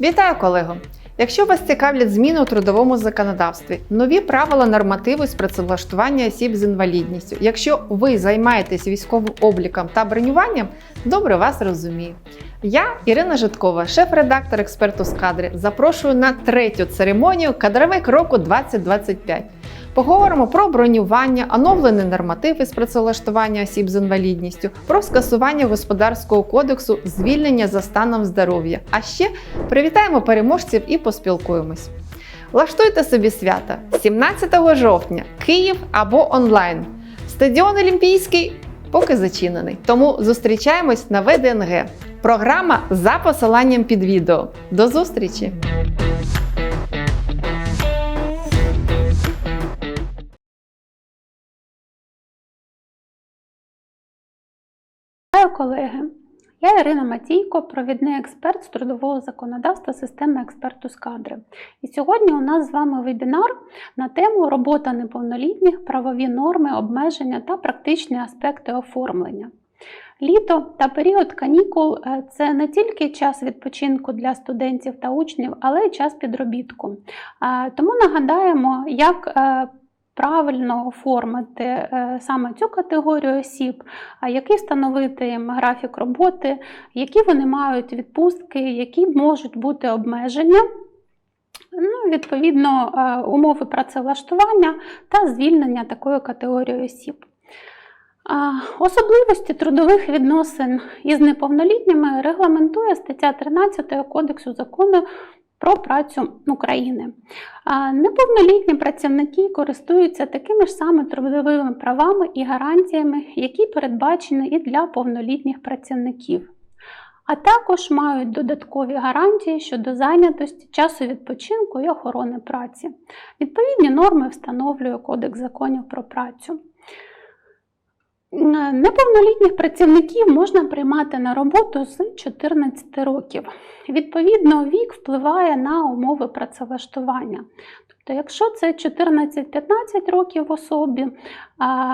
Вітаю, колего! Якщо вас цікавлять зміни у трудовому законодавстві, нові правила нормативу з працевлаштування осіб з інвалідністю, якщо ви займаєтесь військовим обліком та бронюванням, добре вас розумію. Я, Ірина Житкова, шеф-редактор експерту з кадри, запрошую на третю церемонію Кадровик року 2025. Поговоримо про бронювання, оновлені нормативи з працевлаштування осіб з інвалідністю, про скасування господарського кодексу, звільнення за станом здоров'я. А ще привітаємо переможців і поспілкуємось. Влаштуйте собі свята 17 жовтня, Київ або онлайн. Стадіон Олімпійський поки зачинений. Тому зустрічаємось на ВДНГ. Програма за посиланням під відео. До зустрічі! Колеги! Я Ірина Матійко, провідний експерт з трудового законодавства системи експерту з кадри. І сьогодні у нас з вами вебінар на тему робота неповнолітніх, правові норми, обмеження та практичні аспекти оформлення. Літо та період канікул це не тільки час відпочинку для студентів та учнів, але й час підробітку. Тому нагадаємо, як е, правильно оформити е, саме цю категорію осіб, який встановити їм графік роботи, які вони мають відпустки, які можуть бути обмеження. Ну, відповідно, е, умови працевлаштування та звільнення такої категорії осіб. Особливості трудових відносин із неповнолітніми регламентує стаття 13 Кодексу закону про працю України. Неповнолітні працівники користуються такими ж саме трудовими правами і гарантіями, які передбачені і для повнолітніх працівників. А також мають додаткові гарантії щодо зайнятості, часу відпочинку і охорони праці. Відповідні норми встановлює Кодекс законів про працю. Неповнолітніх працівників можна приймати на роботу з 14 років. Відповідно, вік впливає на умови працевлаштування. Тобто, якщо це 14-15 років особі,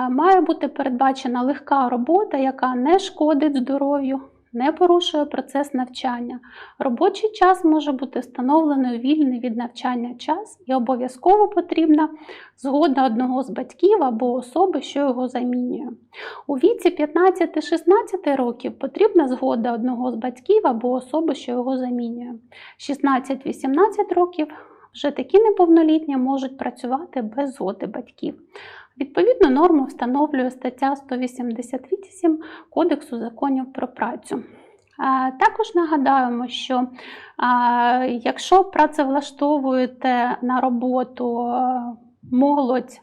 має бути передбачена легка робота, яка не шкодить здоров'ю, не порушує процес навчання. Робочий час може бути встановлений у вільний від навчання час і обов'язково потрібна згода одного з батьків або особи, що його замінює. У віці 15-16 років потрібна згода одного з батьків або особи, що його замінює. 16-18 років вже такі неповнолітні можуть працювати без згоди батьків. Відповідну норму встановлює стаття 188 Кодексу законів про працю. Також нагадаємо, що якщо працевлаштовуєте на роботу молодь,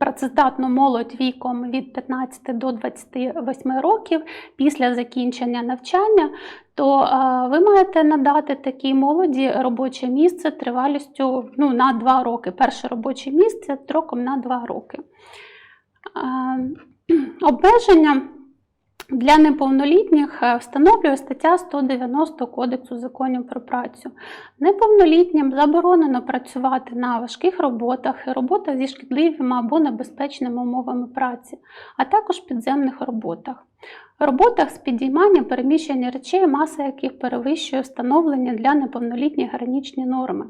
працездатну молодь віком від 15 до 28 років після закінчення навчання, то ви маєте надати такій молоді робоче місце тривалістю ну, на 2 роки. Перше робоче місце строком на 2 роки. Обмеження для неповнолітніх встановлює стаття 190 Кодексу законів про працю. Неповнолітнім заборонено працювати на важких роботах і роботах зі шкідливими або небезпечними умовами праці, а також підземних роботах. Роботах з підіймання переміщення речей, маса яких перевищує встановлені для неповнолітніх гранічні норми.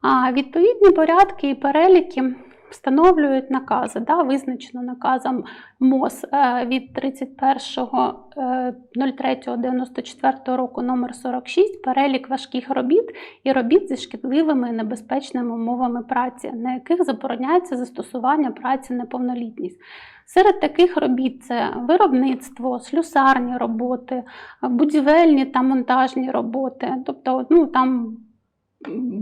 А відповідні порядки і переліки встановлюють накази, да, визначено наказом МОЗ е, від 31.03.94 року номер 46 перелік важких робіт і робіт зі шкідливими і небезпечними умовами праці, на яких забороняється застосування праці неповнолітність. Серед таких робіт це виробництво, слюсарні роботи, будівельні та монтажні роботи, тобто ну, там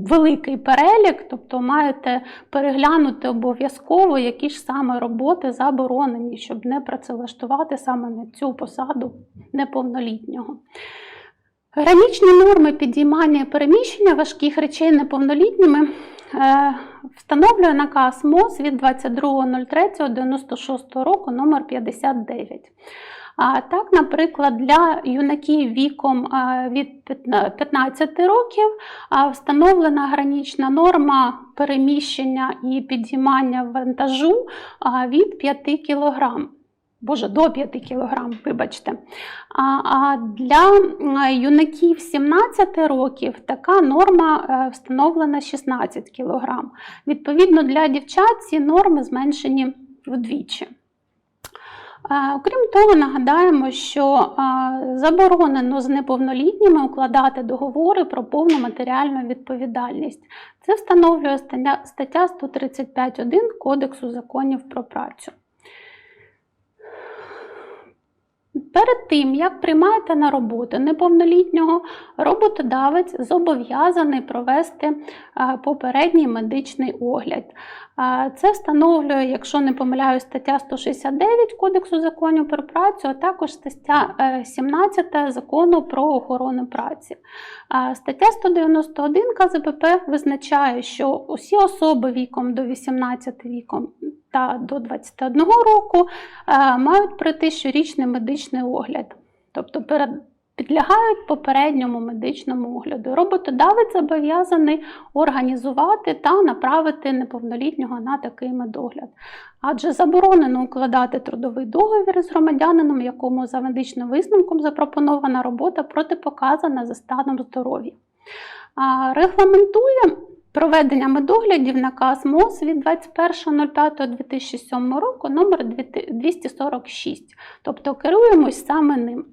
великий перелік, тобто маєте переглянути обов'язково, які ж саме роботи заборонені, щоб не працевлаштувати саме на цю посаду неповнолітнього. Гранічні норми підіймання і переміщення важких речей неповнолітніми встановлює наказ МОЗ від 22.03.96 року номер 59 А так, наприклад, для юнаків віком від 15 років встановлена гранічна норма переміщення і підіймання вантажу від 5 кг. Боже, до 5 кг, вибачте. А, а для юнаків 17 років така норма е, встановлена 16 кг. Відповідно, для дівчат ці норми зменшені вдвічі. Окрім того, нагадаємо, що заборонено з неповнолітніми укладати договори про повну матеріальну відповідальність. Це встановлює стаття 135.1 Кодексу законів про працю. Перед тим, як приймаєте на роботу неповнолітнього, роботодавець зобов'язаний провести е, попередній медичний огляд. Е, Це встановлює, якщо не помиляю, стаття 169 Кодексу законів про працю, а також стаття е, 17 закону про охорону праці. Е, Стаття 191 КЗПП визначає, що усі особи віком до 18 віком та до 21 року е, мають пройти щорічний медичний огляд, тобто підлягають попередньому медичному огляду. Роботодавець зобов'язаний організувати та направити неповнолітнього на такий медогляд. Адже заборонено укладати трудовий договір з громадянином, якому за медичним висновком запропонована робота протипоказана за станом здоров'я. Регламентує проведення медоглядів наказ МОЗ від 21.05.2007 року номер 246, тобто керуємось саме ним.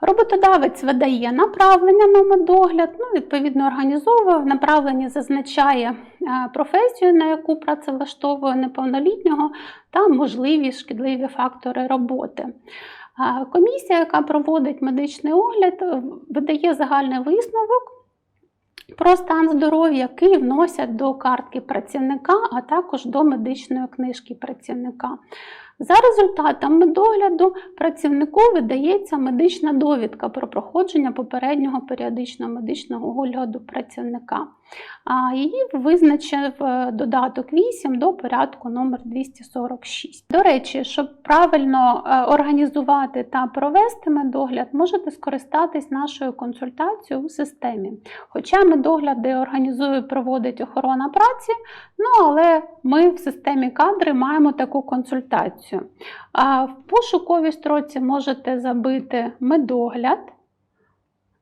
Роботодавець видає направлення на медогляд, ну, відповідно організовує, в направленні зазначає е, професію, на яку працевлаштовує неповнолітнього, та можливі шкідливі фактори роботи. Е, Комісія, яка проводить медичний огляд, видає загальний висновок про стан здоров'я, який вносять до картки працівника, а також до медичної книжки працівника. За результатами догляду працівнику видається медична довідка про проходження попереднього періодичного медичного огляду працівника. Її визначив е, додаток 8 до порядку номер 246. До речі, щоб правильно е, організувати та провести медогляд, можете скористатись нашою консультацією у системі. Хоча медогляди організує, проводить охорона праці, ну але ми в системі кадри маємо таку консультацію. В пошуковій строці можете забити медогляд.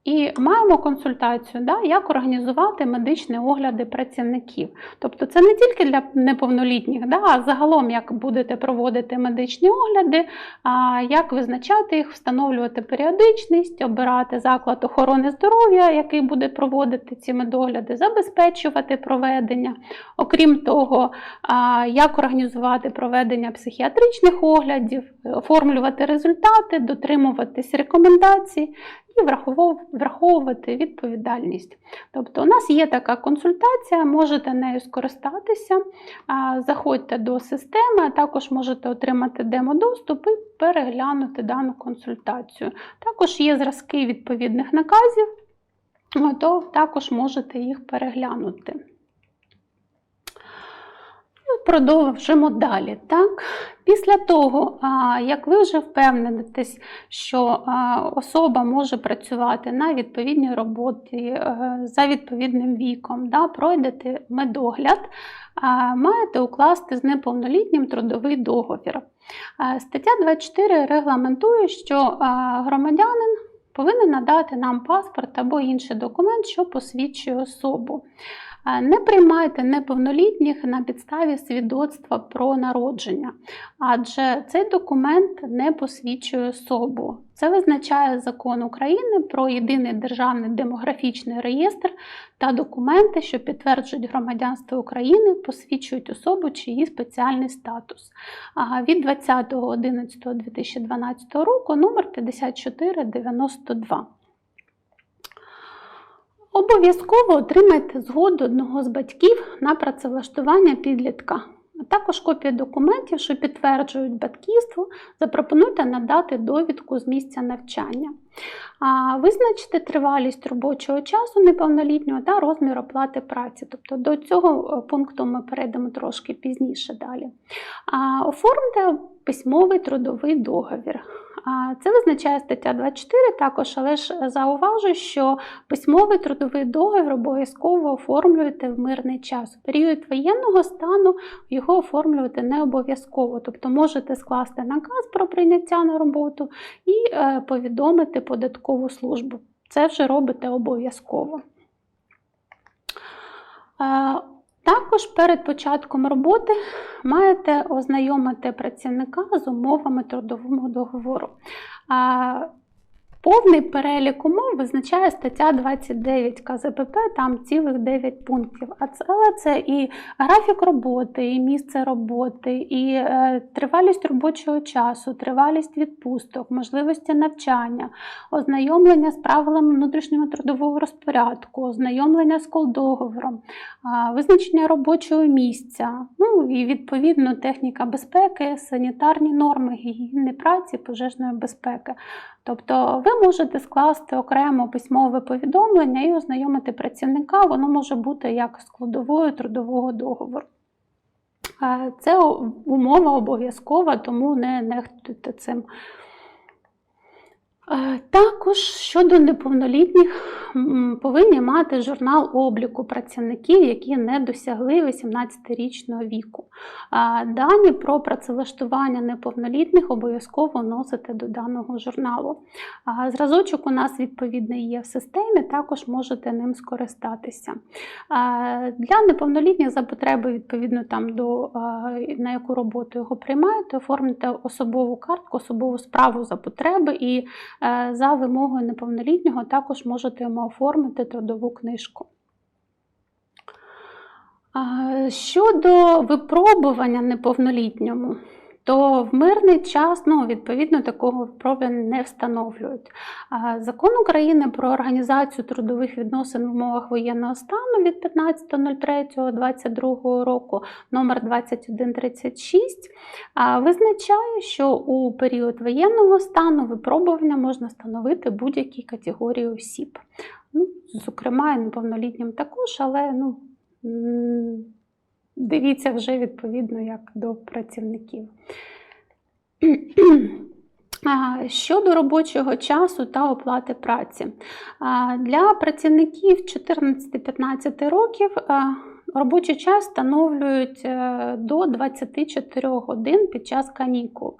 І маємо консультацію, да, як організувати медичні огляди працівників. Тобто це не тільки для неповнолітніх, да, а загалом як будете проводити медичні огляди, а, як визначати їх, встановлювати періодичність, обирати заклад охорони здоров'я, який буде проводити ці медогляди, забезпечувати проведення. Окрім того, а, як організувати проведення психіатричних оглядів, оформлювати результати, дотримуватись рекомендацій і враховувати відповідальність. Тобто, у нас є така консультація, можете нею скористатися, заходьте до системи, а також можете отримати демо-доступ і переглянути дану консультацію. Також є зразки відповідних наказів, то також можете їх переглянути. Продовжимо далі. Так? Після того, як ви вже впевнитесь, що особа може працювати на відповідній роботі е, за відповідним віком, да, пройдете медогляд, маєте укласти з неповнолітнім трудовий договір. Стаття 24 регламентує, що громадянин повинен надати нам паспорт або інший документ, що посвідчує особу. Не приймайте неповнолітніх на підставі свідоцтва про народження, адже цей документ не посвідчує особу. Це визначає закон України про єдиний державний демографічний реєстр та документи, що підтверджують громадянство України, посвідчують особу чи її спеціальний статус. Від 20.11.2012 року номер 5492. Обов'язково отримайте згоду одного з батьків на працевлаштування підлітка, а також копію документів, що підтверджують батьківство, запропонуйте надати довідку з місця навчання. А, Визначте тривалість робочого часу неповнолітнього та розмір оплати праці. Тобто до цього е, пункту ми перейдемо трошки пізніше далі. А, Оформте письмовий трудовий договір. Це визначає стаття 24 також, але ж зауважу, що письмовий трудовий договір обов'язково оформлюєте в мирний час. У період воєнного стану його оформлювати не обов'язково, тобто можете скласти наказ про прийняття на роботу і е, повідомити податкову службу. Це вже робите обов'язково. Також перед початком роботи маєте ознайомити працівника з умовами трудового договору. Повний перелік умов визначає стаття 29 КЗПП, там цілих 9 пунктів. А це, але це і графік роботи, і місце роботи, і е, тривалість робочого часу, тривалість відпусток, можливості навчання, ознайомлення з правилами внутрішнього трудового розпорядку, ознайомлення з колдоговором, визначення робочого місця, ну і відповідно техніка безпеки, санітарні норми, гігієни праці, пожежної безпеки. Тобто ви можете скласти окремо письмове повідомлення і ознайомити працівника, воно може бути як складовою трудового договору. Е, Це умова обов'язкова, тому не нехтуйте цим. Е, Також щодо неповнолітніх повинні мати журнал обліку працівників, які не досягли 18-річного віку. Дані про працевлаштування неповнолітніх обов'язково вносити до даного журналу. Зразочок у нас відповідний є в системі, також можете ним скористатися. Для неповнолітніх за потреби, відповідно там до на яку роботу його приймаєте, оформите особову картку, особову справу за потреби і е, за вимогою неповнолітнього також можете йому оформити трудову книжку. Щодо випробування неповнолітньому, то в мирний час ну, відповідно такого випробування не встановлюють. Закон України про організацію трудових відносин в умовах воєнного стану від 15.03.22 року номер 2136 визначає, що у період воєнного стану випробування можна встановити будь-які категорії осіб. Ну, зокрема, і неповнолітнім також, але ну, дивіться вже відповідно як до працівників. Щодо робочого часу та оплати праці. Для працівників 14-15 років робочий час встановлюють е, до 24 годин під час канікул.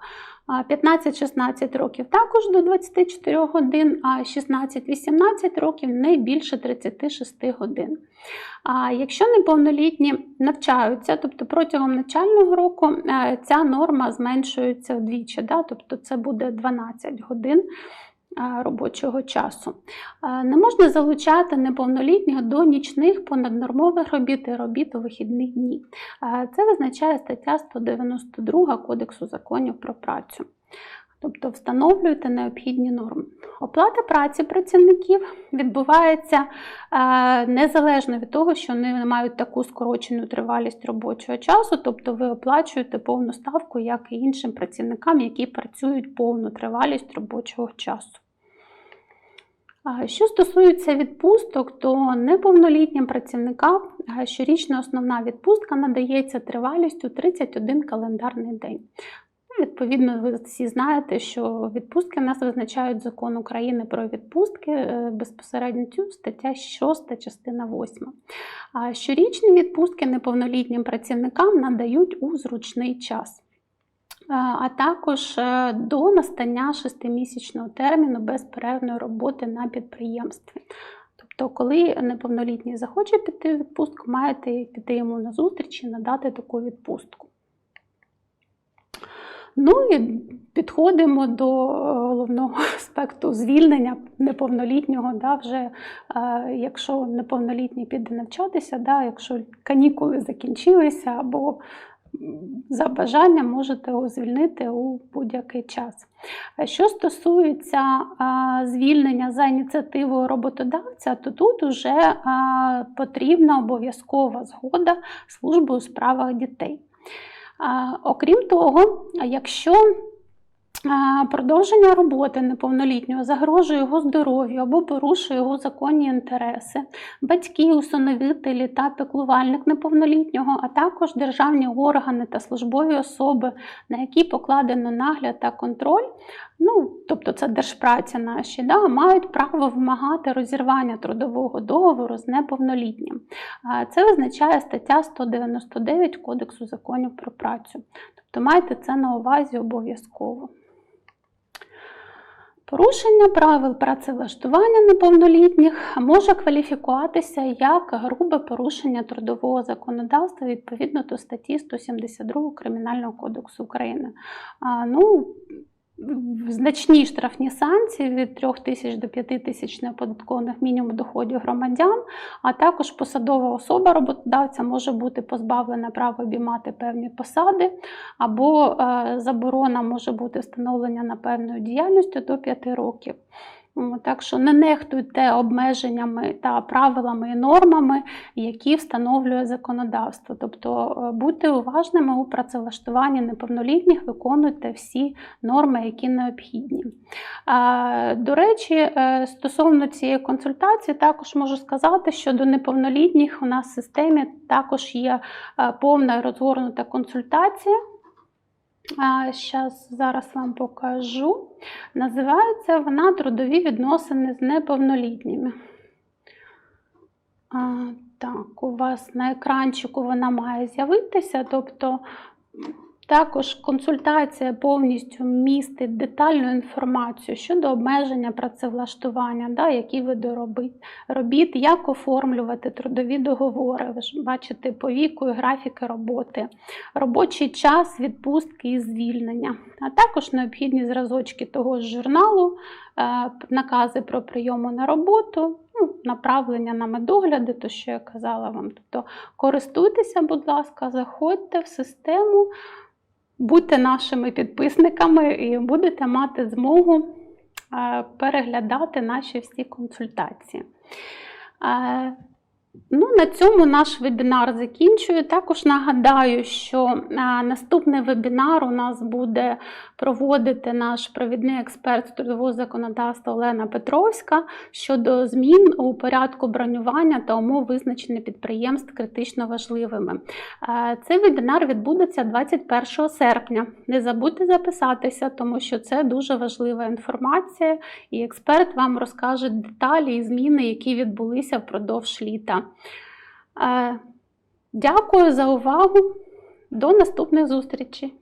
15-16 років також до 24 годин, а 16-18 років не більше 36 годин. А якщо неповнолітні навчаються, тобто протягом навчального року е, ця норма зменшується вдвічі, да? тобто це буде 12 годин робочого часу. Е, Не можна залучати неповнолітніх до нічних понаднормових робіт і робіт у вихідні дні. Е, Це визначає стаття 192 Кодексу законів про працю. Тобто встановлюєте необхідні норми. Оплата праці працівників відбувається е, незалежно від того, що вони мають таку скорочену тривалість робочого часу, тобто ви оплачуєте повну ставку, як і іншим працівникам, які працюють повну тривалість робочого часу. Що стосується відпусток, то неповнолітнім працівникам щорічна основна відпустка надається тривалістю 31 календарний день. Ну, Відповідно, ви всі знаєте, що відпустки в нас визначають закон України про відпустки е, безпосередньо цю стаття 6, частина 8. А щорічні відпустки неповнолітнім працівникам надають у зручний час. Е, А також е, до настання шестимісячного терміну безперервної роботи на підприємстві. Тобто, коли неповнолітній захоче піти в відпустку, маєте піти йому на зустріч і надати таку відпустку. Ну і підходимо до е, головного аспекту звільнення неповнолітнього. Да, вже, е, якщо неповнолітній піде навчатися, да, якщо канікули закінчилися або за бажанням можете звільнити у будь-який час. Що стосується звільнення за ініціативою роботодавця, то тут вже потрібна обов'язкова згода служби у справах дітей. Окрім того, якщо продовження роботи неповнолітнього загрожує його здоров'ю або порушує його законні інтереси, батьки, усиновителі та піклувальник неповнолітнього, а також державні органи та службові особи, на які покладено нагляд та контроль, ну, тобто це держпраця наші, да, мають право вимагати розірвання трудового договору з неповнолітнім. Це визначає стаття 199 Кодексу законів про працю. Тобто майте це на увазі обов'язково. Порушення правил працевлаштування неповнолітніх може кваліфікуватися як грубе порушення трудового законодавства відповідно до статті 172 Кримінального кодексу України. Ну, значні штрафні санкції від 3 тисяч до 5 тисяч неоподаткованих мінімум доходів громадян, а також посадова особа роботодавця може бути позбавлена права обіймати певні посади, або е, заборона може бути встановлення на певною діяльністю до 5 років. Так що не нехтуйте обмеженнями та правилами і нормами, які встановлює законодавство. Тобто е, будьте уважними у працевлаштуванні неповнолітніх, виконуйте всі норми, які необхідні. До речі, е, стосовно цієї консультації, також можу сказати, що до неповнолітніх у нас в системі також є е, повна розгорнута консультація. Щас зараз вам покажу. Називається вона Трудові відносини з неповнолітніми. Так, у вас на екранчику вона має з'явитися. Тобто також консультація повністю містить детальну інформацію щодо обмеження працевлаштування, да, які види робіт, як оформлювати трудові договори. Ви ж бачите по віку і графіки роботи, робочий час, відпустки і звільнення, а також необхідні зразочки того ж журналу, е, накази про прийому на роботу, ну, направлення на медогляди, то що я казала вам. Тобто користуйтеся, будь ласка, заходьте в систему. Будьте нашими підписниками і будете мати змогу е, переглядати наші всі консультації. Ну, на цьому наш вебінар закінчую. Також нагадаю, що наступний вебінар у нас буде проводити наш провідний експерт з трудового законодавства Олена Петровська щодо змін у порядку бронювання та умов визначення підприємств критично важливими. Цей вебінар відбудеться 21 серпня. Не забудьте записатися, тому що це дуже важлива інформація, і експерт вам розкаже деталі і зміни, які відбулися впродовж літа. Е, Дякую за увагу. До наступних зустрічей!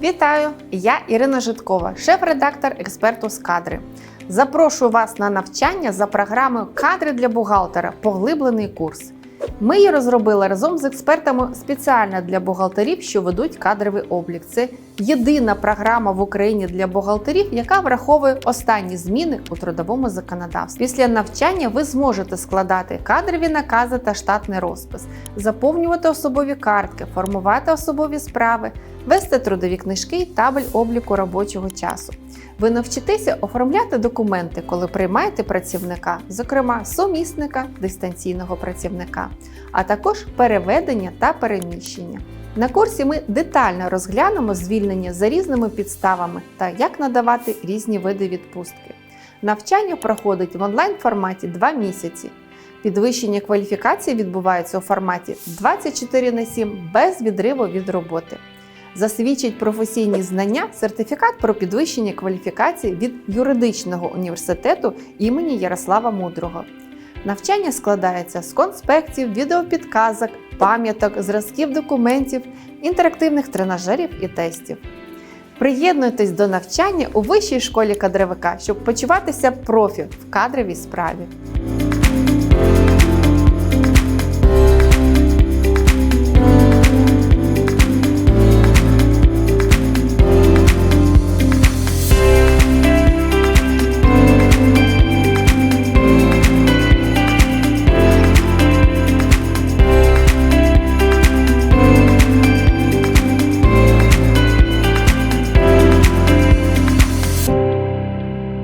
Вітаю! Я Ірина Житкова, шеф-редактор експерту з кадри. Запрошую вас на навчання за програмою Кадри для бухгалтера. Поглиблений курс. Ми її розробили разом з експертами спеціально для бухгалтерів, що ведуть кадровий облік. Це єдина програма в Україні для бухгалтерів, яка враховує останні зміни у трудовому законодавстві. Після навчання ви зможете складати кадрові накази та штатний розпис, заповнювати особові картки, формувати особові справи, вести трудові книжки і табель обліку робочого часу. Ви навчитеся оформляти документи, коли приймаєте працівника, зокрема сумісника, дистанційного працівника, а також переведення та переміщення. На курсі ми детально розглянемо звільнення за різними підставами та як надавати різні види відпустки. Навчання проходить в онлайн форматі 2 місяці. Підвищення кваліфікації відбувається у форматі 24 на 7 без відриву від роботи. Засвідчить професійні знання сертифікат про підвищення кваліфікації від юридичного університету імені Ярослава Мудрого. Навчання складається з конспектів, відеопідказок, пам'яток, зразків документів, інтерактивних тренажерів і тестів. Приєднуйтесь до навчання у вищій школі кадровика, щоб почуватися профі в кадровій справі.